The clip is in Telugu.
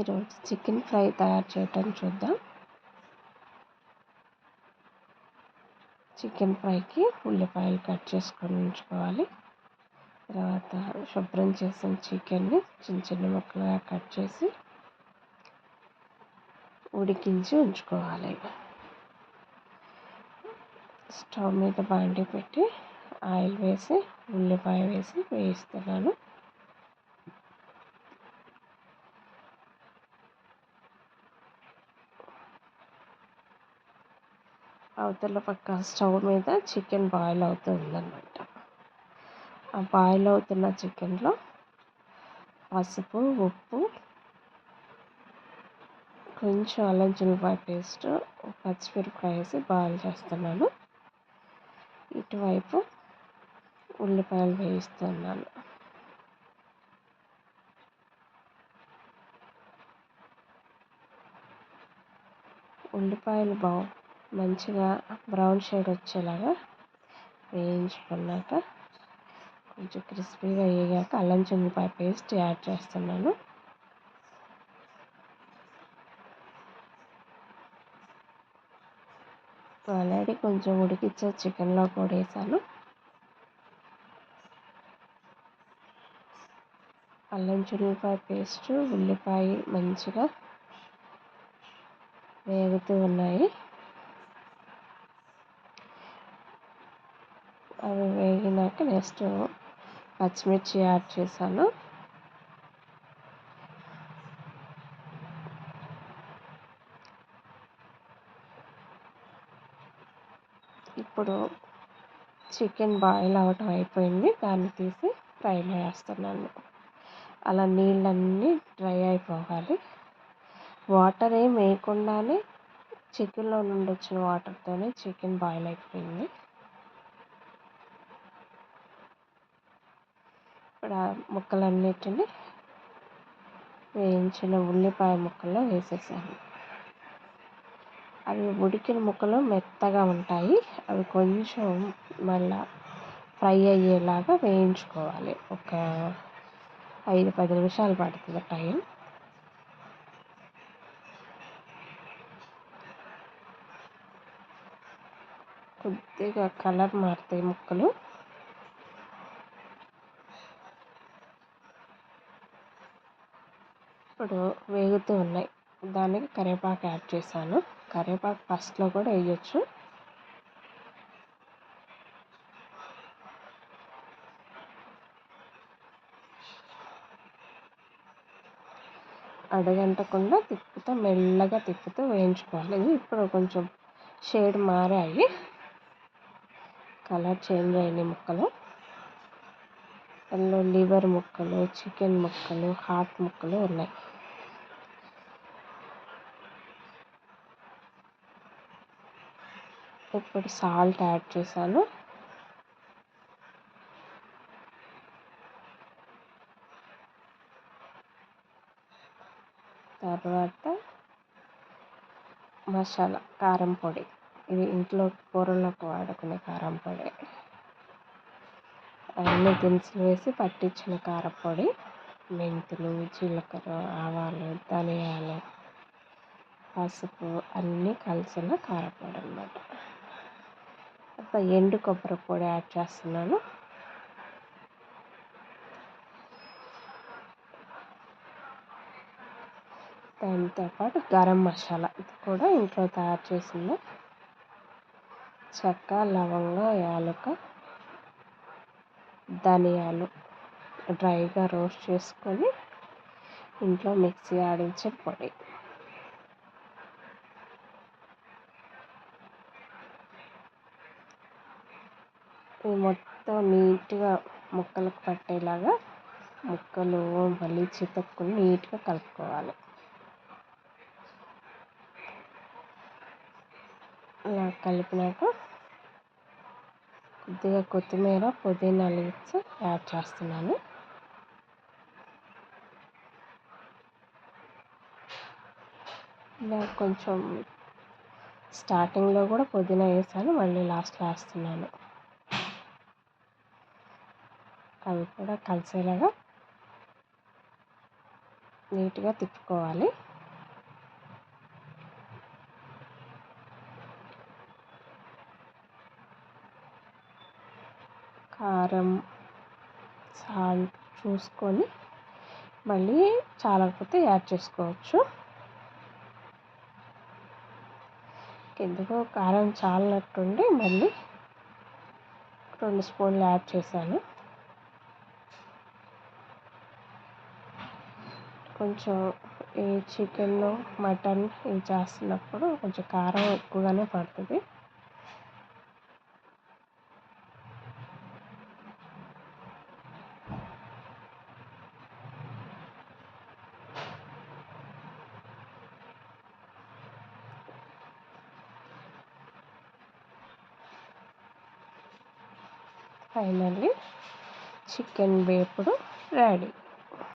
ఈరోజు చికెన్ ఫ్రై తయారు చేయటం చూద్దాం. చికెన్ ఫ్రైకి ఉల్లిపాయలు కట్ చేసుకొని ఉంచుకోవాలి. తర్వాత శుభ్రం చేసిన చికెన్ని చిన్న చిన్న ముక్కలుగా కట్ చేసి ఉడికించి ఉంచుకోవాలి. స్టవ్ మీద బాండి పెట్టి ఆయిల్ వేసి ఉల్లిపాయ వేసి వేయిస్తున్నాను. అవతల పక్క స్టవ్ మీద చికెన్ బాయిల్ అవుతుందన్నమాట ఆ బాయిల్ అవుతున్న చికెన్లో పసుపు ఉప్పు కొంచెం అల్లం చిల్లిపాయ పేస్ట్ పచ్చిమిరపకాయ వేసి బాయిల్ చేస్తున్నాను. ఇటువైపు ఉల్లిపాయలు వేయిస్తున్నాను. ఉల్లిపాయలు బాగు మంచిగా బ్రౌన్ షేడ్ వచ్చేలాగా వేయించుకున్నాక కొంచెం క్రిస్పీగా వేగాక అల్లం చిల్లిపాయ పేస్ట్ యాడ్ చేస్తున్నాను. ఆల్రెడీ కొంచెం ఉడికిచ్చే చికెన్లో కూడా వేసాను. అల్లం చిల్లిపాయ పేస్ట్ ఉల్లిపాయ మంచిగా వేగుతూ ఉన్నాయి. అవి వేగినాక నెక్స్ట్ పచ్చిమిర్చి యాడ్ చేశాను. ఇప్పుడు చికెన్ బాయిల్ అవటం అయిపోయింది. దాన్ని తీసి ఫ్రైలో వేస్తున్నాను. అలా నీళ్ళన్నీ డ్రై అయిపోవాలి. వాటర్ ఏం వేయకుండానే చికెన్లో నుండి వచ్చిన వాటర్తోనే చికెన్ బాయిల్ అయిపోయింది. ఇప్పుడు ఆ ముక్కలన్నిటిని వేయించిన ఉల్లిపాయ ముక్కల్లో వేసేసాను. అవి ఉడికిన ముక్కలు మెత్తగా ఉంటాయి. అవి కొంచెం మళ్ళా ఫ్రై అయ్యేలాగా వేయించుకోవాలి. ఒక ఐదు పది నిమిషాలు పడుతుంది టైం. కొద్దిగా కలర్ మారుతాయి ముక్కలు ఇప్పుడు వేగుతూ ఉన్నాయి. దానికి కరివేపాకు యాడ్ చేశాను. కరివేపాకు ఫస్ట్లో కూడా వేయచ్చు. అడగంటకుండా తిప్పుతూ మెల్లగా తిప్పుతూ వేయించుకోవాలి. ఇప్పుడు కొంచెం షేడ్ మారాయి. కలర్ చేంజ్ అయినాయి ముక్కలు. అందులో లివర్ ముక్కలు చికెన్ ముక్కలు హార్ట్ ముక్కలు ఉన్నాయి. ఇప్పుడు సాల్ట్ యాడ్ చేశాను. తర్వాత మసాలా కారం పొడి. ఇది ఇంట్లో కూరలకు వాడుకునే కారం పొడి. అన్ని దినుసులు వేసి పట్టించిన కారపొడి మెంతులు జీలకర్ర ఆవాలు ధనియాలు పసుపు అన్నీ కలిసిన కారపొడి అన్నమాట. ఎండు కొబ్బరి పొడి యాడ్ చేస్తున్నాను. దాంతోపాటు గరం మసాలా ఇది కూడా ఇంట్లో తయారు చేసింది చెక్క లవంగ యాలక ధనియాలు డ్రైగా రోస్ట్ చేసుకొని ఇంట్లో మిక్సీ ఆడించే పొడి. ఇది మొత్తం నీట్గా ముక్కలకు పట్టేలాగా ముక్కలు మళ్ళీ చితక్కుని నీట్గా కలుపుకోవాలి. అలా కలిపినాక కొద్దిగా కొత్తిమీర పుదీనా లీవ్స్ యాడ్ చేస్తున్నాను. ఇలా కొంచెం స్టార్టింగ్లో కూడా పుదీనా వేసాను మళ్ళీ లాస్ట్లో వేస్తున్నాను. అవి కూడా కలిసేలాగా నీట్గా తిప్పుకోవాలి. కారం సాల్ట్ చూసుకొని మళ్ళీ చాలకపోతే యాడ్ చేసుకోవచ్చు. ఎందుకో కారం చాలినట్టుండి మళ్ళీ రెండు స్పూన్లు యాడ్ చేశాను. కొంచెం ఈ చికెన్ మటన్ ఇవి చేస్తున్నప్పుడు కొంచెం కారం ఎక్కువగానే పడుతుంది. ఫైనల్లీ చికెన్ వేపుడు రెడీ.